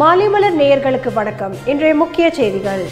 மாலைமலர் நேயர்களுக்கு வணக்கம். இன்றைய முக்கிய செய்திகள்.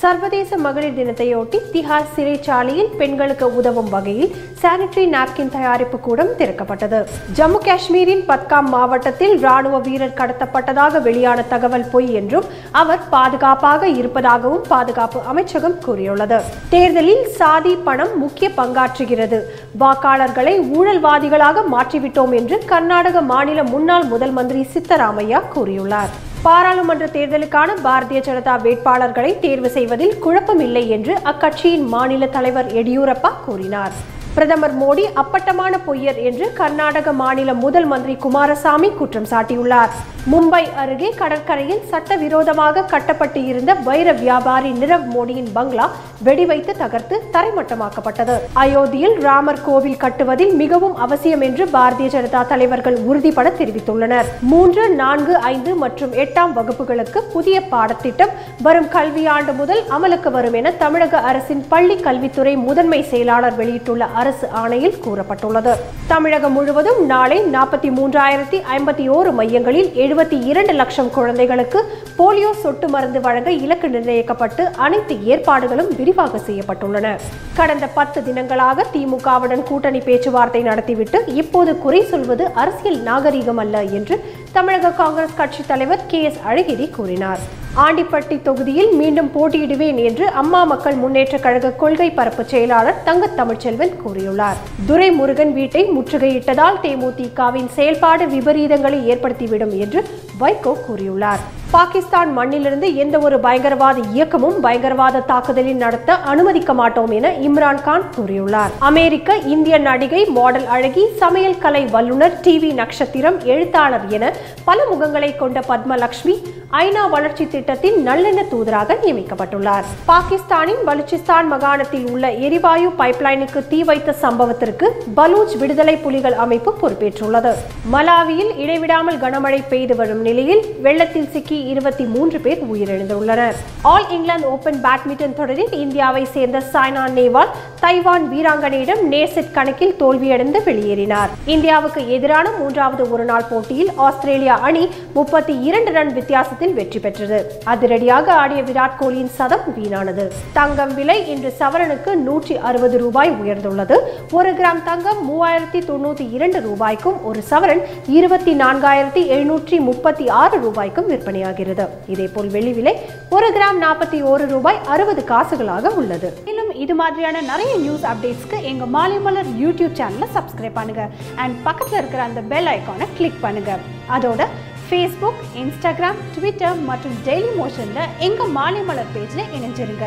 சர்வதேச மகளிர் தினத்தையொட்டி திஹார் சிறைச்சாலையில் பெண்களுக்கு உதவும் வகையில் சானிட்டரி நாப்கின் தயாரிப்பு கூடம் திறக்கப்பட்டது. ஜம்மு காஷ்மீரின் பத்காம் மாவட்டத்தில் ராணுவ வீரர் கடத்தப்பட்டதாக வெளியான தகவல் பொய் என்றும் அவர் பாதுகாப்பாக இருப்பதாகவும் பாதுகாப்பு அமைச்சகம் கூறியுள்ளது. தேர்தலில் சாதி பணம் முக்கிய பங்காற்றுகிறது. வாக்காளர்களை ஊழல்வாதிகளாக மாற்றிவிட்டோம் என்று கர்நாடக மாநில முன்னாள் முதல் மந்திரி சித்தராமையா கூறியுள்ளார். பாராளுமன்ற தேர்தலுக்கான பாரதிய ஜனதா வேட்பாளர்களை தேர்வு செய்வதில் குழப்பமில்லை என்று அக்கட்சியின் மாநில தலைவர் எடியூரப்பா கூறினார். பிரதமர் மோடி அப்பட்டமான பொய்யர் என்று கர்நாடக மாநில முதல் மந்திரி குமாரசாமி குற்றம் சாட்டியுள்ளார். மும்பை அருகே கடற்கரையில் சட்டவிரோதமாக கட்டப்பட்டு இருந்த வைர வியாபாரி நிரவ் மோடியின் பங்களா வெடிவைத்து தகர்த்து தரைமட்டமாக்கப்பட்டது. அயோத்தியில் ராமர் கோவில் கட்டுவதில் மிகவும் அவசியம் என்று பாரதிய ஜனதா தலைவர்கள் உறுதிபட தெரிவித்துள்ளனர். மூன்று நான்கு ஐந்து மற்றும் எட்டாம் வகுப்புகளுக்கு புதிய பாடத்திட்டம் வரும் கல்வியாண்டு முதல் அமலுக்கு வரும் என தமிழக அரசின் பள்ளி கல்வித்துறை முதன்மை செயலாளர் வெளியிட்டுள்ள அரசு ஆணையில் கூறப்பட்டுள்ளது. தமிழகம் முழுவதும் நாளை நாற்பத்தி மூன்றாயிரத்தி ஐம்பத்தி ஓரு மையங்களில் எழுபத்தி இரண்டு லட்சம் குழந்தைகளுக்கு போலியோ சொட்டு மருந்து வழங்க இலக்கு நிர்ணயிக்கப்பட்டு அனைத்து ஏற்பாடுகளும் விரிவாக செய்யப்பட்டுள்ளன. கடந்த பத்து தினங்களாக திமுகவுடன் கூட்டணி பேச்சுவார்த்தை நடத்திவிட்டு இப்போது குறை சொல்வது அரசியல் நாகரிகம் அல்ல என்று தமிழக காங்கிரஸ் கட்சி தலைவர் கே எஸ் அழகிரி கூறினார். ஆண்டிப்பட்டி தொகுதியில் மீண்டும் போட்டியிடுவேன் என்று அம்மா மக்கள் முன்னேற்ற கழக கொள்கை பரப்பு செயலாளர் தங்க தமிழ்ச்செல்வன் கூறியுள்ளார். துரைமுருகன் வீட்டை முற்றுகையிட்டதால் தேமுதிகவின் செயல்பாடு விபரீதங்களை ஏற்படுத்திவிடும் என்று வைகோ கூறியுள்ளார். பாகிஸ்தான் மண்ணிலிருந்து எந்த ஒரு பயங்கரவாத இயக்கமும் பயங்கரவாத தாக்குதலில் நடத்த அனுமதிக்க மாட்டோம் என இம்ரான் கான் கூறியுள்ளார். அமெரிக்க இந்திய நடிகை மாடல் அழகி சமையல் கலை வல்லுநர் டிவி நட்சத்திரம் எழுத்தாளர் என பல முகங்களை கொண்ட பத்மலட்சுமி ஐநா வளர்ச்சி திட்டத்தின் நல்லெண்ண தூதராக நியமிக்கப்பட்டுள்ளார். பாகிஸ்தானின் பலுச்சிஸ்தான் மாகாணத்தில் உள்ள எரிவாயு பைப்லைனுக்கு தீ வைத்த சம்பவத்திற்கு பலூச் விடுதலை புலிகள் அமைப்பு பொறுப்பேற்றுள்ளது. மலாவியில் இடைவிடாமல் கனமழை பெய்து வரும் நிலையில் வெள்ளத்தில் சிக்கி இருபத்தி மூன்று பேர் உயிரிழந்துள்ளனர். ஆல் இங்கிலாந்து ஓபன் பேட்மிண்டன் தொடரில் இந்தியாவை சேர்ந்த சாய்னா நேவால் தைவான் வீராங்கனையிடம் நேர் கணக்கில் தோல்வியடைந்து வெளியேறினார். இந்தியாவுக்கு எதிரான மூன்றாவது ஒருநாள் போட்டியில் ஆஸ்திரேலியா அணி முப்பத்தி இரண்டு ரன் வித்தியாசத்தில் வெற்றி பெற்றது. அதிரடியாக ஆடிய விராட் கோலியின் சதம் வீணானது. தங்கம் விலை இன்று சவரனுக்கு நூற்றி அறுபது ரூபாய் உயர்ந்துள்ளது. ஒரு கிராம் தங்கம் மூவாயிரத்தி தொண்ணூற்றி இரண்டு ரூபாய்க்கும் ஒரு சவரன் இருபத்தி நான்காயிரத்தி எழுநூற்றி முப்பத்தி ஆறு ரூபாய்க்கும் விற்பனையாகிறது. இதேபோல் வெள்ளி விலை ஒரு கிராம் நாற்பத்தி ஒரு ரூபாய் அறுபது காசுகளாக உள்ளது. மேலும் இது மாதிரியான நிறைய நியூஸ் அப்டேட்ஸ்க்கு எங்கள் மாலை மலர் யூடியூப் சேனலை சப்ஸ்கிரைப் பண்ணுங்கள் அண்ட் பக்கத்தில் இருக்கிற அந்த பெல் ஐக்கானை கிளிக் பண்ணுங்கள் அதோட ஃபேஸ்புக் இன்ஸ்டாகிராம் ட்விட்டர் மற்றும் டெய்லி மோஷனில் எங்கள் மாலைமலர் பேஜில் இணைஞ்சிருங்க.